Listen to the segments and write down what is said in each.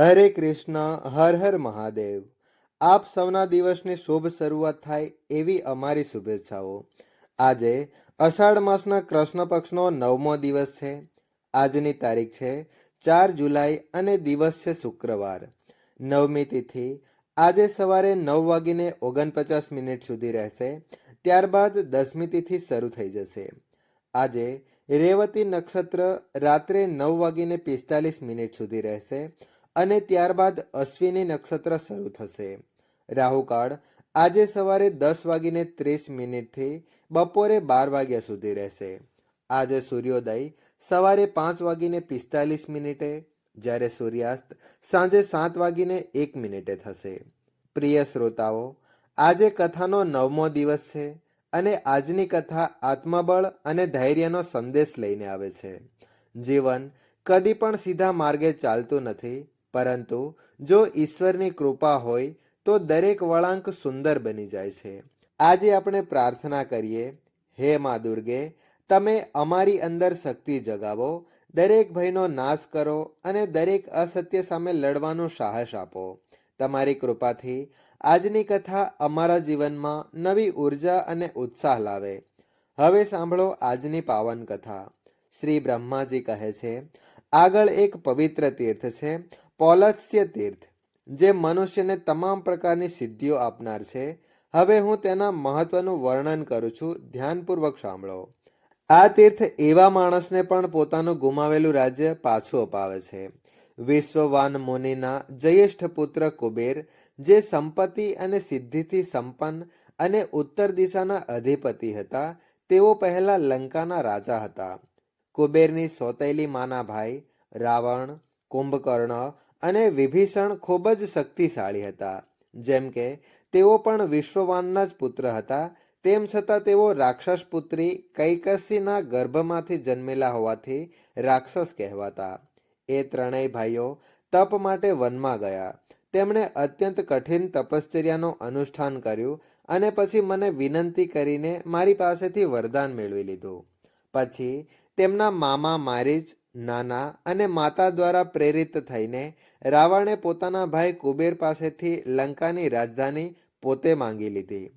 હરે કૃષ્ણ, હર હર મહાદેવ. આપ સૌના દિવસની શુભ શરૂઆત થાય એવી અમારી શુભેચ્છાઓ. આજે અષાઢ માસના કૃષ્ણ પક્ષનો નવમો દિવસ છે. આજની તારીખ છે ચાર જુલાઈ અને દિવસ છે શુક્રવાર. નવમી તિથિ આજે સવારે નવ વાગીને ઓગણપચાસ મિનિટ સુધી રહેશે. ત્યારબાદ દસમી તિથિ શરૂ થઈ જશે. આજે રેવતી નક્ષત્ર રાત્રે નવ વાગીને પિસ્તાલીસ મિનિટ સુધી રહેશે. અને ત્યારબાદ અશ્વિની નક્ષત્ર શરૂ થશે. રાહુકાળ આજે સવારે દસ વાગીને ત્રીસ મિનિટથી બપોરે બાર વાગ્યા સુધી રહેશે. આજે સૂર્યોદય સવારે પાંચ વાગીને પિસ્તાલીસ મિનિટે, જ્યારે સૂર્યાસ્ત સાંજે સાત વાગીને એક મિનિટે થશે. પ્રિય શ્રોતાઓ, આજે કથાનો નવમો દિવસ છે અને આજની કથા આત્મબળ અને ધૈર્યનો સંદેશ લઈને આવે છે. જીવન કદી પણ સીધા માર્ગે ચાલતું નથી પરંતુ જો ઈશ્વરની કૃપા હોય, તો દરેક વળાંક સુંદર બની જાય છે. આજે આપણે પ્રાર્થના કરીએ, હે મા દુર્ગે, તમે અમારી અંદર શક્તિ જગાવો, દરેક ભયનો નાશ કરો અને દરેક અસત્ય સામે લડવાનું સાહસ આપો. તમારી કૃપાથી આજની કથા અમારા જીવનમાં નવી ઊર્જા અને ઉત્સાહ લાવે. હવે સાંભળો આજની પાવન કથા. શ્રી બ્રહ્માજી કહે છે, આગળ એક પવિત્ર તીર્થ છે પૌલત્સ્ય તીર્થ, જે મનુષ્યને તમામ પ્રકારની સિદ્ધિઓ આપનાર છે. હવે હું તેના મહત્વનું વર્ણન કરું છું. ધ્યાનપૂર્વક સાંભળો. આ તીર્થ એવા માણસને પણ પોતાનું ગુમાવેલું રાજ્ય પાછું અપાવે છે. વિશ્વવાન મુનિના જયેષ્ઠ પુત્ર કુબેર, જે સંપત્તિ અને સિદ્ધિથી સંપન્ન અને ઉત્તર દિશાના અધિપતિ હતા, તેઓ પહેલા લંકાના રાજા હતા. કુબેરની સોતેલી માના ભાઈ રાવણ, કુંભકર્ણ અને વિભીષણ ખૂબ જ શક્તિશાળી હતા. જેમ કે, તેઓ પણ વિશ્વવાનના જ પુત્ર હતા. તેમ છતાં તેઓ રાક્ષસ પુત્રી કૈકસીના ગર્ભમાંથી જન્મેલા હોવાથી રાક્ષસ કહેવાતા. એ ત્રણેય ભાઈઓ તપ માટે વનમાં ગયા. તેમણે અત્યંત કઠિન તપશ્ચર્યાનું અનુષ્ઠાન કર્યું અને પછી મને વિનંતી કરીને મારી પાસેથી વરદાન મેળવી લીધું. પછી તેમના મામા મારીચ નાના અને માતા દ્વારા પ્રેરિત થઈને રાવણે પોતાના ભાઈ કુબેર પાસેથી લંકાની રાજધાની પોતે માંગી લીધી.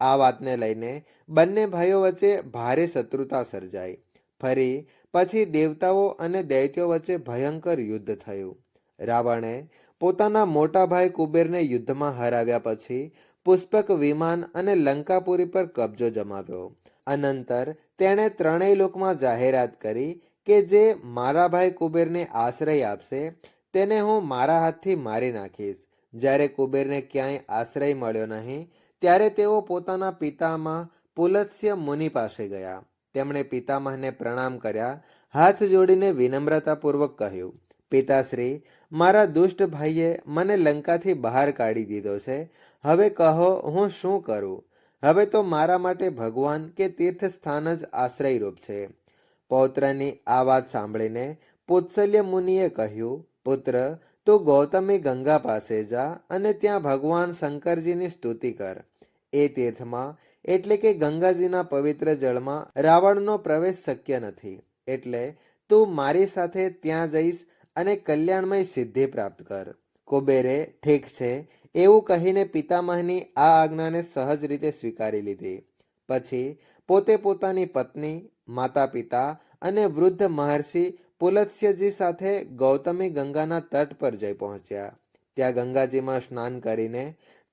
આ વાતને લઈને બંને ભાઈઓ વચ્ચે ભારે શત્રુતા સર્જાઈ. ફરી પછી દેવતાઓ અને દૈત્યો વચ્ચે ભયંકર યુદ્ધ થયું. રાવણે પોતાના મોટા ભાઈ કુબેરને યુદ્ધમાં હરાવ્યા પછી પુષ્પક વિમાન અને લંકાપુરી પર કબજો જમાવ્યો. અનંતર તેણે ત્રણેય લોકમાં જાહેરાત કરી કે જે મારા ભાઈ કુબેરને આશ્રય આપશે, તેને હું મારા હાથથી મારી નાખીશ. જ્યારે કુબેરને ક્યાંય આશ્રય મળ્યો નહીં, ત્યારે તેઓ પોતાના પિતામાં પુલત્સ્ય મુનિ પાસે ગયા. તેમણે પિતામહને પ્રણામ કર્યા, હાથ જોડીને વિનમ્રતાપૂર્વક કહ્યું, પિતાશ્રી, મારા દુષ્ટ ભાઈએ મને લંકાથી બહાર કાઢી દીધો છે. હવે કહો હું શું કરું? હવે તો મારા માટે ભગવાન કે તીર્થ સ્થાન જ આશ્રયરૂપ છે. પૌત્રની આ વાત સાંભળીને પુત્સલ્ય મુનિએ કહ્યું, પુત્ર, તું ગૌતમી ગંગા પાસે જા અને ત્યાં ભગવાન શંકરજીની સ્તુતિ કર. એ તીર્થમાં એટલે કે ગંગાજીના પવિત્ર જળમાં રાવણનો પ્રવેશ શક્ય નથી. એટલે તું મારી સાથે ત્યાં જઈશ અને કલ્યાણમય સિદ્ધિ પ્રાપ્ત કર. કુબેરે ઠીક છે. એવું કહીને પિતામહની આ આજ્ઞાને સહજ રીતે સ્વીકારી લીધી. પછી પોતે પોતાની પત્ની માતા પિતા અને વૃદ્ધ મહર્ષિ પુલત્સ્યજી સાથે ગૌતમી ગંગાના તટ પર જઈ પહોંચ્યા. ત્યાં ગંગાજીમાં સ્નાન કરીને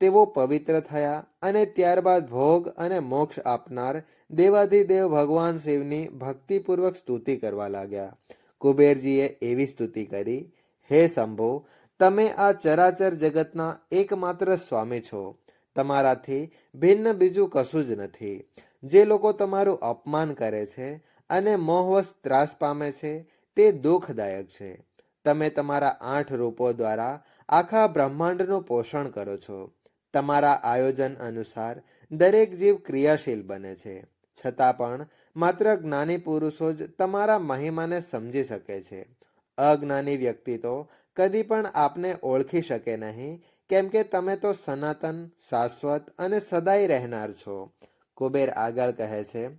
તેઓ પવિત્ર થયા અને ત્યારબાદ ભોગ અને મોક્ષ આપનાર દેવાધિદેવ ભગવાન શિવની ભક્તિપૂર્વક સ્તુતિ કરવા લાગ્યા. કુબેરજીએ એવી સ્તુતિ કરી, હે શંભુ તમે આ ચરાચર જગતના એકમાત્ર સ્વામી છો. તમારાથી ભિન્ન બીજું કશું જ નથી. જે લોકો તમારું અપમાન કરે છે અને મોહવશ ત્રાસ પામે છે, તે દુઃખદાયક છે. તમે તમારા આઠ રૂપો દ્વારા આખા બ્રહ્માંડનું પોષણ કરો છો. તમારા આયોજન અનુસાર દરેક જીવ ક્રિયાશીલ બને છે. છતાં પણ માત્ર જ્ઞાની પુરુષો જ તમારા મહિમાને સમજી શકે છે. અજ્ઞાની વ્યક્તિ તો કદી પણ આપને ઓળખી શકે નહીં, કેમ કે તમે તો સનાતન, શાશ્વત અને સદાય રહેનાર છો. કુબેર આગળ કહે છે,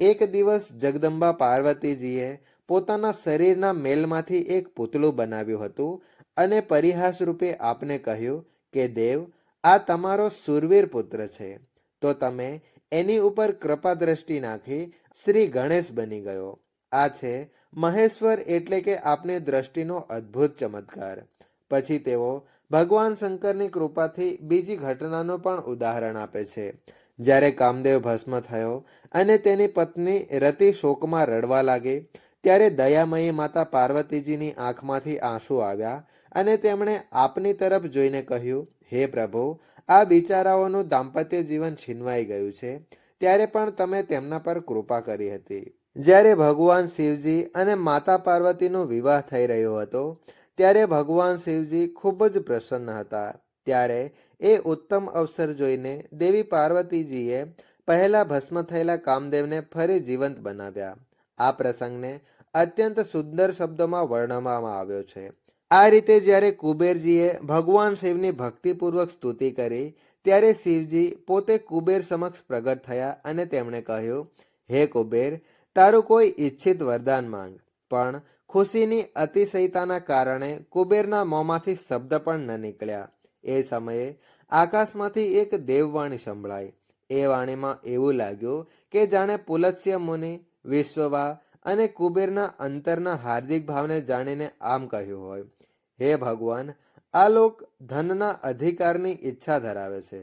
એક દિવસ જગદંબા પાર્વતીજીએ પોતાના શરીરના મેલમાંથી એક પૂતળું બનાવ્યું હતું અને પરિહાસ રૂપે આપને કહ્યું કે, દેવ, આ તમારો સુરવીર પુત્ર છે. તો તમે એની ઉપર કૃપા દ્રષ્ટિ નાખી શ્રી ગણેશ બની ગયો. આ છે મહેશ્વર એટલે કે આપની દ્રષ્ટિનો અદ્ભુત ચમત્કાર. પછી તેઓ ભગવાન શંકરની કૃપાથી બીજી ઘટનાનું પણ ઉદાહરણ આપે છે. જ્યારે કામદેવ ભસ્મ થયો અને તેની પત્ની રતિ શોકમાં રડવા લાગી, ત્યારે દયામયી માતા પાર્વતીજીની આંખમાંથી આંસુ આવ્યા અને તેમણે આપની તરફ જોઈને કહ્યું, હે પ્રભુ, આ બિચારાઓનું દાંપત્ય જીવન છીનવાઈ ગયું છે. ત્યારે પણ તમે તેમના પર કૃપા કરી હતી. જ્યારે ભગવાન શિવજી અને માતા પાર્વતીનો વિવાહ થઈ રહ્યો હતો, ત્યારે ભગવાન શિવજી ખૂબ જ પ્રસન્ન હતા. ત્યારે એ ઉત્તમ અવસર જોઈને દેવી પાર્વતીજીએ પહેલા ભસ્મ થયેલા કામદેવને ફરી જીવંત બનાવ્યા. આ પ્રસંગને અત્યંત સુંદર શબ્દોમાં વર્ણવવામાં આવ્યો છે. આ રીતે જ્યારે કુબેરજીએ ભગવાન શિવની ભક્તિપૂર્વક સ્તુતિ કરી, ત્યારે શિવજી પોતે કુબેર સમક્ષ પ્રગટ થયા અને તેમણે કહ્યું, હે કુબેર તારું કોઈ ઈચ્છિત વરદાન માંગ, પણ ખુશીની અતિશયતાના કારણે કુબેરના મોંમાંથી શબ્દ પણ ન નીકળ્યા. એ સમયે આકાશમાંથી એક દેવવાણી સંભળાઈ. એ વાણીમાં એવું લાગ્યું કે જાણે પુલત્સ્ય મુનિ, વિશ્વવા અને કુબેરના અંતરના હાર્દિક ભાવને જાણીને આમ કહ્યું હોય, હે ભગવાન, આ લોક ધનના અધિકારની ઈચ્છા ધરાવે છે.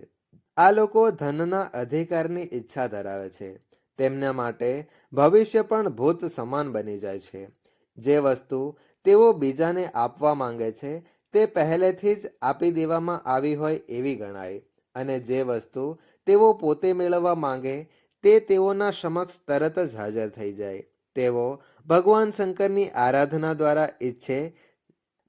આ લોકો ધનના અધિકારની ઈચ્છા ધરાવે છે. તેમના માટે ભવિષ્ય પણ ભૂત સમાન બની જાય છે. જે વસ્તુ તેઓ બીજાને આપવા માંગે છે, તે પહેલેથી જ આપી દેવામાં આવી હોય એવી ગણાય. અને જે વસ્તુ તેઓ પોતે મેળવવા માંગે, તે તેઓના સમક્ષ તરત જ હાજર થઈ જાય. તેઓ ભગવાન શંકરની આરાધના દ્વારા ઈચ્છે,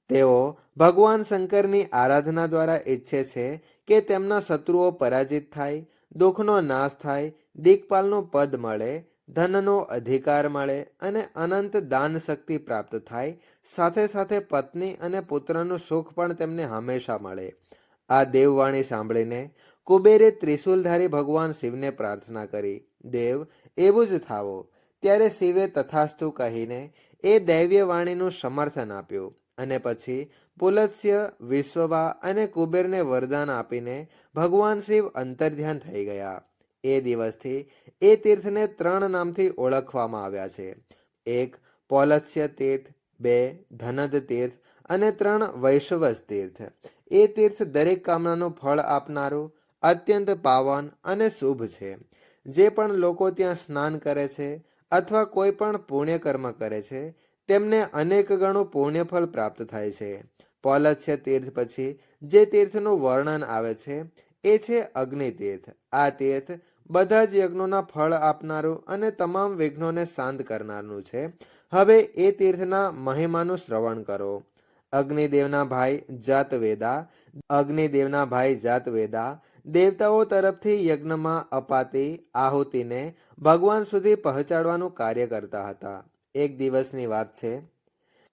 તેઓ ભગવાન શંકરની આરાધના દ્વારા ઈચ્છે છે કે તેમના શત્રુઓ પરાજિત થાય દુઃખનો નાશ થાય દિક્પાલનું પદ મળે, ધનનો અધિકાર મળે અને અનંત દાન શક્તિ પ્રાપ્ત થાય, સાથે સાથે પત્ની અને પુત્રનું સુખ પણ તેમને હંમેશા મળે. આ દેવવાણી સાંભળીને કુબેરે ત્રિશુલધારી ભગવાન શિવને પ્રાર્થના કરી, દેવ, એવું જ થાવો. ત્યારે શિવે તથાસ્તુ કહીને એ દૈવ્ય વાણીનું સમર્થન આપ્યું અને પછી પુલત્સ્ય વિશ્વવા અને કુબેરને વરદાન આપીને ભગવાન શિવ અંતર્ધ્યાન થઈ ગયા. એ દિવસથી એ તીર્થને ત્રણ નામથી ઓળખવામાં આવ્યા છે. એક પૌલત્સ્ય તીર્થ, બે, ધનદ તીર્થ અને ત્રણ વૈશ્વસ તીર્થ. એ તીર્થ દરેક કામનાનું ફળ આપનારું અત્યંત પાવન અને શુભ છે. જે પણ લોકો ત્યાં સ્નાન કરે છે અથવા કોઈ પણ પુણ્ય કર્મ કરે છે, તેમને અનેક ગણું પુણ્યફળ પ્રાપ્ત થાય છે. પૌલત્સ્ય તીર્થ પછી જે તીર્થનું વર્ણન આવે છે, એ છે અગ્નિ તીર્થ આ તીર્થ બધા જ યજ્ઞોના ફળ આપનારું અને તમામ વિઘ્નોને શાંત કરનારનું છે. હવે એ તીર્થના મહિમાનું શ્રવણ કરો. અગ્નિદેવના ભાઈ જાતવેદા, અગ્નિદેવના ભાઈ જાતવેદા, દેવતાઓ તરફથી યજ્ઞમાં અપાતી આહુતિને ભગવાન સુધી પહોંચાડવાનું કાર્ય કરતા હતા. એક દિવસની વાત છે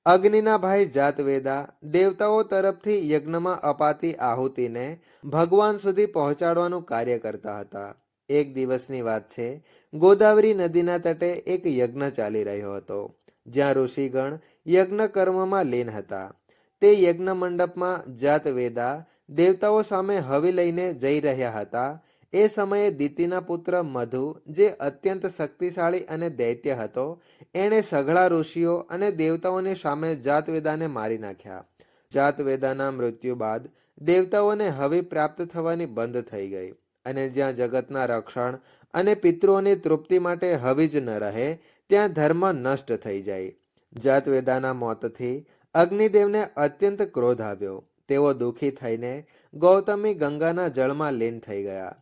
અગ્નિના ભાઈ જાતવેદા દેવતાઓ તરફથી યજ્ઞમાં અપાતી આહુતિને ભગવાન સુધી પહોંચાડવાનું કાર્ય કરતા હતા. એક દિવસની વાત છે, ગોદાવરી નદીના તટે એક યજ્ઞ ચાલી રહ્યો હતો, જ્યાં ઋષિગણ યજ્ઞ કર્મમાં લીન હતા. તે યજ્ઞ મંડપમાં જાતવેદા દેવતાઓ સામે હવી લઈને જઈ રહ્યા હતા એ સમયે દિતિના પુત્ર મધુ, જે અત્યંત શક્તિશાળી અને દૈત્ય હતો, એણે સઘળા ઋષિઓ અને દેવતાઓની સામે જાતવેદાને મારી નાખ્યા. જાતવેદાના મૃત્યુ બાદ દેવતાઓને હવે પ્રાપ્ત થવાની બંધ થઈ ગઈ અને જ્યાં જગતના રક્ષણ અને પિતૃઓની તૃપ્તિ માટે હવી જ ન રહે, ત્યાં ધર્મ નષ્ટ થઈ જાય. જાતવેદાના મોતથી અગ્નિદેવને અત્યંત ક્રોધ આવ્યો. તેઓ દુઃખી થઈને ગૌતમી ગંગાના જળમાં લીન થઈ ગયા.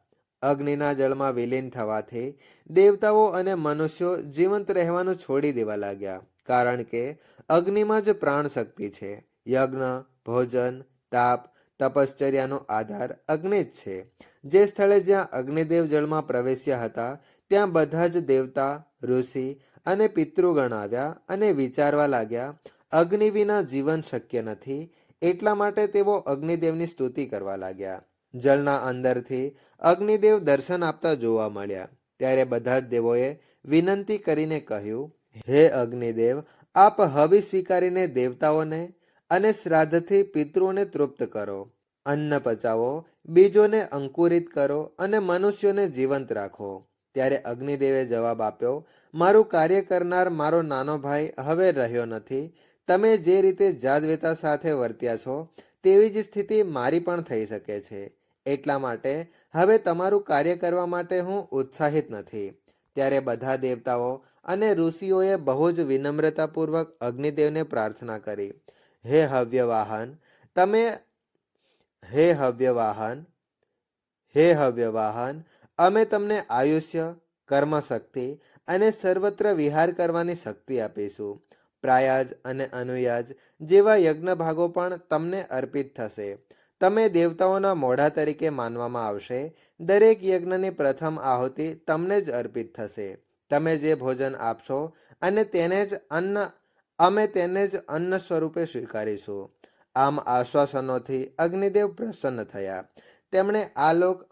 અગ્નિના જળમાં વિલીન થવાથી દેવતાઓ અને મનુષ્યો જીવંત રહેવાનું છોડી દેવા લાગ્યા. કારણ કે અગ્નિમાં જ પ્રાણ શક્તિ છે. યજ્ઞ, ભોજન, તાપ, તપશ્ચર્યાનો આધાર અગ્નિ જ છે. જે સ્થળે જ્યાં અગ્નિદેવ જળમાં પ્રવેશ્યા હતા, ત્યાં બધા જ દેવતા, ઋષિ અને પિતૃગણ આવ્યા અને વિચારવા લાગ્યા, અગ્નિ વિના જીવન શક્ય નથી. એટલા માટે તેઓ અગ્નિદેવની સ્તુતિ કરવા લાગ્યા. જળના અંદરથી અગ્નિદેવ દર્શન આપતા જોવા મળ્યા. ત્યારે બધા જ દેવોએ વિનંતી કરીને કહ્યું, હે અગ્નિદેવ, આપ હવિ સ્વીકારીને દેવતાઓને અને શ્રાદ્ધથી પિતૃઓને તૃપ્ત કરો. અન્ન પચાવો, બીજોને અંકુરિત કરો અને મનુષ્યોને જીવંત રાખો. ત્યારે અગ્નિદેવે જવાબ આપ્યો, મારું કાર્ય કરનાર મારો નાનો ભાઈ હવે રહ્યો નથી. તમે જે રીતે જાદવેતા સાથે વર્ત્યા છો, તેવી જ સ્થિતિ મારી પણ થઈ શકે છે. એટલા માટે હવે તમારું કાર્ય કરવા માટે હું ઉત્સાહિત નથી. ત્યારે બધા દેવતાઓ અને ઋષિઓએ બહુ જ વિનમ્રતાપૂર્વક અગ્નિદેવને પ્રાર્થના કરી. હે હવ્યવાહન, તમે હે હવ્યવાહન હે હવ્યવાહન, અમે તમને આયુષ્ય, કર્મશક્તિ અને સર્વત્ર વિહાર કરવાની શક્તિ આપીશું. પ્રાયાજ અને અનુયાજ જેવા યજ્ઞ ભાગો પણ તમને અર્પિત થશે. તમે દેવતાઓના મોઢા તરીકે માનવામાં આવશે. દરેક યજ્ઞની પ્રથમ આહુતિ તમને જ અર્પિત થશે. તમે જે ભોજન આપશો અને તેને જ અન્ન, અમે તેને જ અન્ન સ્વરૂપે સ્વીકારીશું. આમ આશ્વાસનોથી અગ્નિદેવ પ્રસન્ન થયા. તેમણે આ લોક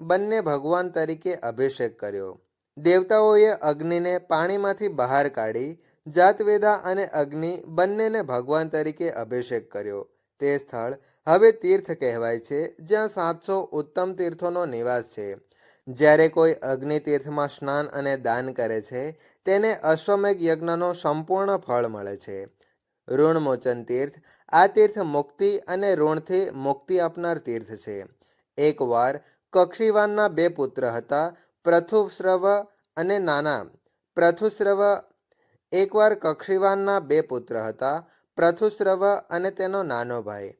બંને ભગવાન તરીકે અભિષેક કર્યો. દેવતાઓએ અગ્નિને પાણીમાંથી બહાર કાઢી જાતવેદા અને અગ્નિ બંનેને ભગવાન તરીકે અભિષેક કર્યો. તે સ્થળ હવે તીર્થ કહેવાય છે, જ્યાં સાતસો ઉત્તમ તીર્થોનો નિવાસ છે. જ્યારે કોઈ અગ્નિ તીર્થમાં સ્નાન અને દાન કરે છે, તેને અશ્વમેઘ યજ્ઞનો સંપૂર્ણ ફળ મળે છે. ઋણમોચન તીર્થ, આ તીર્થ મુક્તિ અને ઋણથી મુક્તિ આપનાર તીર્થ છે. એકવાર કક્ષીવાનના બે પુત્ર હતા, પ્રથુશ્રવ અને નાના. પ્રથુશ્રવ એકવાર કક્ષીવાનના બે પુત્ર હતા પ્રથુશ્રવ અને તેનો નાનો ભાઈ.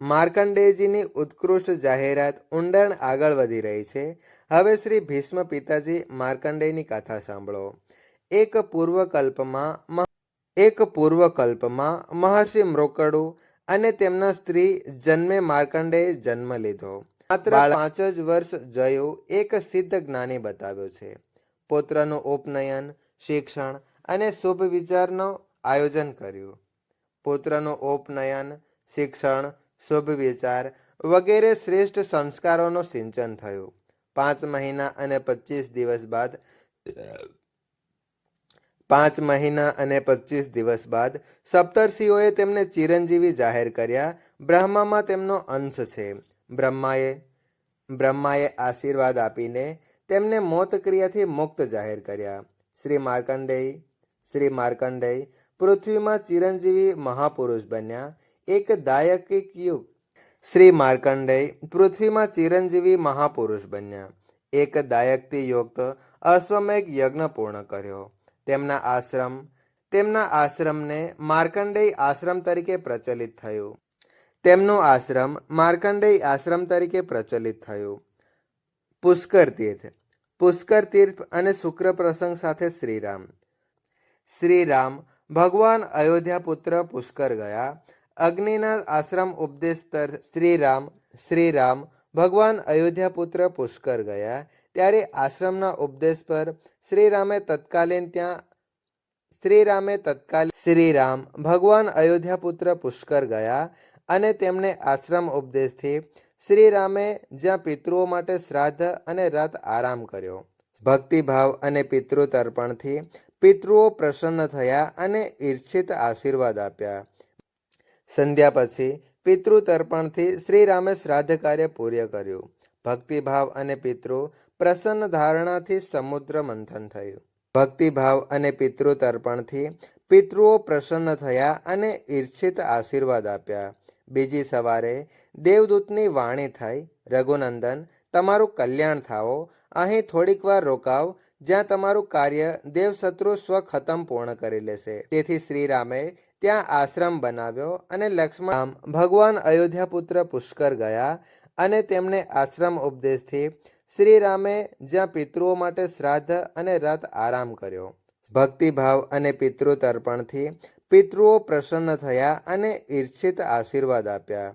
માર્કંડેયજીની ઉત્કૃષ્ટ જાહેરાત ઊંડાણ આગળ વધી રહી છે. હવે શ્રી ભીષ્મ પિતાજી માર્કંડેયની કથા સાંભળો. એક પૂર્વકલ્પમાં એક પૂર્વકલ્પમાં મહર્ષિ મૃકડુ અને તેમના સ્ત્રી જન્મે માર્કંડેય જન્મ લીધો. માત્ર પાંચ જ વર્ષ જયો એક સિદ્ધ જ્ઞાની બતાવ્યો છે. પુત્રનું ઉપનયન શિક્ષણ અને શુભ વિચારનું આયોજન કર્યું. પુત્રનું ઉપનયન, શિક્ષણ શુભ વિચાર વગેરે શ્રેષ્ઠ સંસ્કારોનું સિંચન થયું. પાંચ મહિના અને પચીસ દિવસ બાદ, પાંચ મહિના અને પચીસ દિવસ બાદ સપ્તર્ષિઓએ તેમને ચિરંજીવી જાહેર કર્યા. બ્રહ્મામાં તેમનો અંશ છે. બ્રહ્માએ બ્રહ્માએ આશીર્વાદ આપીને તેમને મોત ક્રિયાથી મુક્ત જાહેર કર્યા. શ્રી માર્કંડેય શ્રી માર્કંડેય પૃથ્વીમાં ચિરંજીવી મહાપુરુષ બન્યા. એક દાયકિક યુગ. શ્રી માર્કંડેય પૃથ્વીમાં ચિરંજીવી મહાપુરુષ બન્યા. એક દાયકથી યુક્ત અશ્વમેઘ યજ્ઞ પૂર્ણ કર્યો. તેમના આશ્રમ, તેમના આશ્રમને માર્કંડેય આશ્રમ તરીકે પ્રચલિત થયું. તેમનું આશ્રમ માર્કંડેય આશ્રમ તરીકે પ્રચલિત થયું. પુષ્કર તીર્થ. પુષ્કર તીર્થ અને શુક્ર પ્રસંગ સાથે શ્રીરામ. શ્રીરામ ભગવાન અયોધ્યા પુત્ર પુષ્કર ગયા. અગ્નિના આશ્રમ ઉપદેશ પર શ્રીરામ શ્રીરામ, ભગવાન અયોધ્યા પુત્ર પુષ્કર ગયા. ત્યારે આશ્રમના ઉપદેશ પર શ્રીરામે તત્કાલીન ત્યાં, શ્રીરામે તત્કાલ શ્રીરામ, ભગવાન અયોધ્યા પુત્ર પુષ્કર ગયા અને તેમણે આશ્રમ ઉપદેશથી શ્રીરામે જ્યાં પિતૃઓ માટે શ્રાદ્ધ અને રથ આરામ કર્યો. ભક્તિભાવ અને પિતૃ તર્પણથી પિતૃઓ પ્રસન્ન થયા અને ઈર્ષિત આશીર્વાદ આપ્યા. સંધ્યા પછી પિતૃ તર્પણથી શ્રીરામે શ્રાદ્ધ કાર્ય પૂર્ય કર્યું. ભક્તિભાવ અને પિતૃ પ્રસન્ન ધારણાથી સમુદ્ર મંથન થયું. ભક્તિભાવ અને પિતૃ તર્પણથી પિતૃઓ પ્રસન્ન થયા અને ઈર્ષિત આશીર્વાદ આપ્યા. બીજી સવારે દેવદૂતની વાણી થઈ. રઘુનંદન તમારું કલ્યાણ થાઓ. અહીં થોડીક વાર રોકાવ, જ્યાં તમારું કાર્ય દેવશત્રુ સ્વખતમ પૂર્ણ કરી લેશે. તેથી શ્રીરામે ત્યાં આશ્રમ બનાવ્યો અને લક્ષ્મણ ભગવાન અયોધ્યા પુત્ર પુષ્કર ગયા અને તેમણે આશ્રમ ઉપદેશથી શ્રીરામે જ્યાં પિતૃઓ માટે શ્રાદ્ધ અને રથ આરામ કર્યો. ભક્તિભાવ અને પિતૃ તર્પણથી પિતૃઓ પ્રસન્ન થયા અને ઈર્ષિત આશીર્વાદ આપ્યા.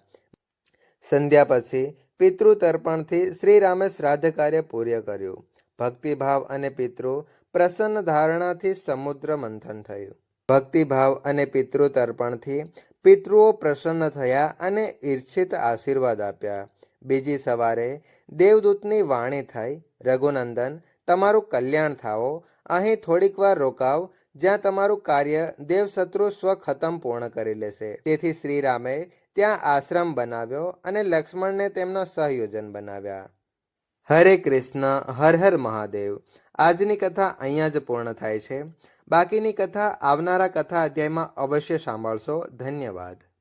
સંધ્યા પછી પિતૃ તર્પણથી શ્રીરામે શ્રાદ્ધ કાર્ય પૂર્ય કર્યું. ભક્તિભાવ અને પિતૃ પ્રસન્ન ધારણાથી સમુદ્ર મંથન થયું. ભક્તિભાવ અને પિતૃ તર્પણથી પિતૃઓ પ્રસન્ન થયા અને ઈર્ષિત આશીર્વાદ આપ્યા. બીજી સવારે દેવદૂતની વાણી થઈ, રઘુનંદન, તમારું કલ્યાણ થાઓ. અહીં થોડીક વાર રોકાવ, જ્યાં તમારું કાર્ય દેવશત્રુ સ્વ ખતમ પૂર્ણ કરી લેશે. તેથી શ્રીરામે ત્યાં આશ્રમ બનાવ્યો અને લક્ષ્મણને તેમનો સહયોજન બનાવ્યા. હરે કૃષ્ણ, હર હર મહાદેવ, આજની કથા અહીંયા જ પૂર્ણ થાય છે. બાકીની કથા આવનારા કથા અધ્યાયમાં અવશ્ય સાંભળશો. ધન્યવાદ.